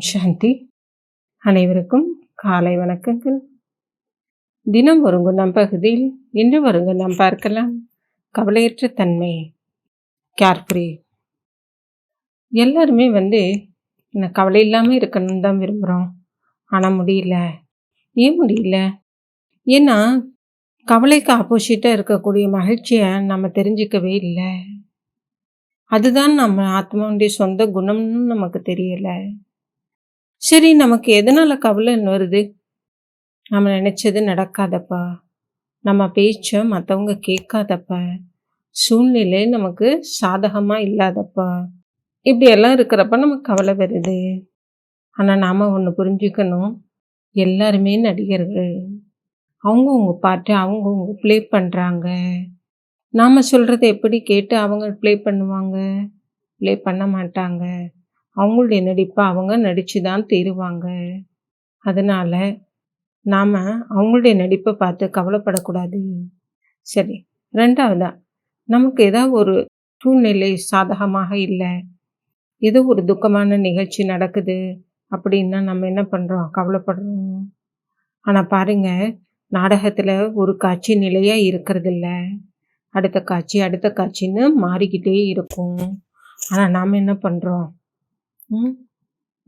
ஓம் சாந்தி அனைவருக்கும் காலை வணக்கங்கள். தினம் வருங்க நம் பகுதியில் இன்று வருங்க நாம் பார்க்கலாம். கவலையற்ற தன்மை. கேர்ஃப்ரீ. எல்லாருமே வந்து நான் கவலை இல்லாமல் இருக்கணும்னு தான் விரும்புகிறோம் ஆனால் முடியல. ஏன் முடியல? ஏன்னா கவலைக்கு ஆப்போசிட்டாக இருக்கக்கூடிய மகிழ்ச்சியை நம்ம தெரிஞ்சிக்கவே இல்லை. அதுதான் நம்ம ஆத்மாவுடைய சொந்த குணம்னு நமக்கு தெரியலை. சரி நமக்கு எதனால் கவலைன்னு வருது? நம்ம நினச்சது நடக்காதப்பா. நம்ம பேச்சை மற்றவங்க கேட்காதப்ப. சூழ்நிலை நமக்கு சாதகமாக இல்லாதப்பா. இப்படியெல்லாம் இருக்கிறப்ப நமக்கு கவலை வருது. ஆனால் நாம் ஒன்று புரிஞ்சுக்கணும். எல்லாருமே நடிகர்கள். அவங்கவுங்க பாட்டு அவங்கவுங்க ப்ளே பண்ணுறாங்க நாம் சொல்கிறத எப்படி கேட்டு அவங்க ப்ளே பண்ணுவாங்க? ப்ளே பண்ண மாட்டாங்க. அவங்களுடைய நடிப்பை அவங்க நடித்து தான் தீருவாங்க அதனால் நாம் அவங்களுடைய நடிப்பை பார்த்து கவலைப்படக்கூடாது. சரி ரெண்டாவதா நமக்கு ஏதாவது ஒரு சூழ்நிலை சாதகமாக இல்லை. ஏதோ ஒரு துக்கமான நிகழ்ச்சி நடக்குது அப்படின்னா நம்ம என்ன பண்ணுறோம் கவலைப்படுறோம். ஆனால் பாருங்கள் நாடகத்தில் ஒரு காட்சி நிலையாக இருக்கிறதில்ல. அடுத்த காட்சி அடுத்த காட்சின்னு மாறிக்கிட்டே இருக்கும். ஆனால் நாம் என்ன பண்ணுறோம்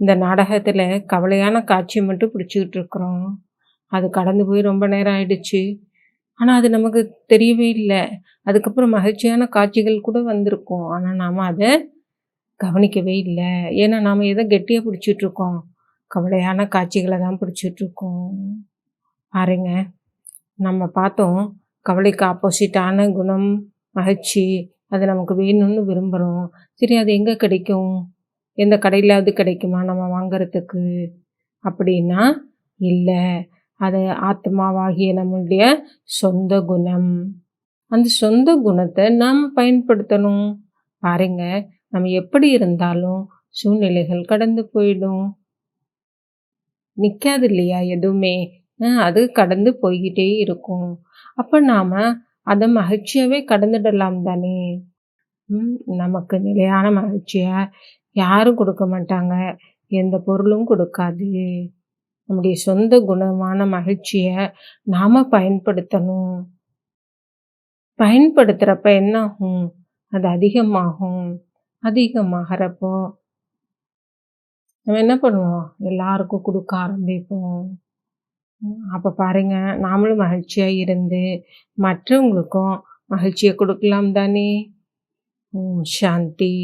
இந்த நாடகத்தில் கவலையான காட்சி மட்டும் பிடிச்சிக்கிட்டு இருக்கிறோம். அது கடந்து போய் ரொம்ப நேரம் ஆயிடுச்சு. ஆனால் அது நமக்கு தெரியவே இல்லை. அதுக்கப்புறம் மகிழ்ச்சியான காட்சிகள் கூட வந்திருக்கும். ஆனால் நாம் அதை கவனிக்கவே இல்லை. ஏன்னா நாம் எதை கெட்டியாக பிடிச்சிட்ருக்கோம் கவலையான காட்சிகளை தான் பிடிச்சிட்ருக்கோம் பாருங்க. நம்ம பார்த்தோம். கவலைக்கு ஆப்போசிட்டான குணம் மகிழ்ச்சி அது நமக்கு வேணும்னு விரும்புகிறோம் சரி அது எங்கே கிடைக்கும்? எந்த கடையிலாவது கிடைக்குமா? நம்ம வாங்கிறதுக்கு அப்படின்னா இல்லை. அது ஆத்மாவாகிய நம்மளுடைய சொந்த குணம். அந்த சொந்த குணத்தை நாம் பயன்படுத்தணும். பாருங்க நம்ம எப்படி இருந்தாலும் சூழ்நிலைகள் கடந்து போயிடும். நிற்காது இல்லையா எதுவுமே? அது கடந்து போய்கிட்டே இருக்கும். அப்போ நாம் அதை மகிழ்ச்சியாகவே கடந்துடலாம் தானே? நமக்கு நிலையான மகிழ்ச்சியை யாரும் கொடுக்க மாட்டாங்க. எந்த பொருளும் கொடுக்காது. நம்முடைய சொந்த குணமான மகிழ்ச்சியை நாம் பயன்படுத்தணும். பயன்படுத்துகிறப்ப என்ன ஆகும் அது அதிகமாகும். அதிகமாகிறப்போ நம்ம என்ன பண்ணுவோம்? எல்லாருக்கும் கொடுக்க ஆரம்பிப்போம். அப்போ பாருங்க நாமளும் மகிழ்ச்சியாக இருந்து மற்றவங்களுக்கும் மகிழ்ச்சியை கொடுக்கலாம் தானே? ஓம் சாந்தி.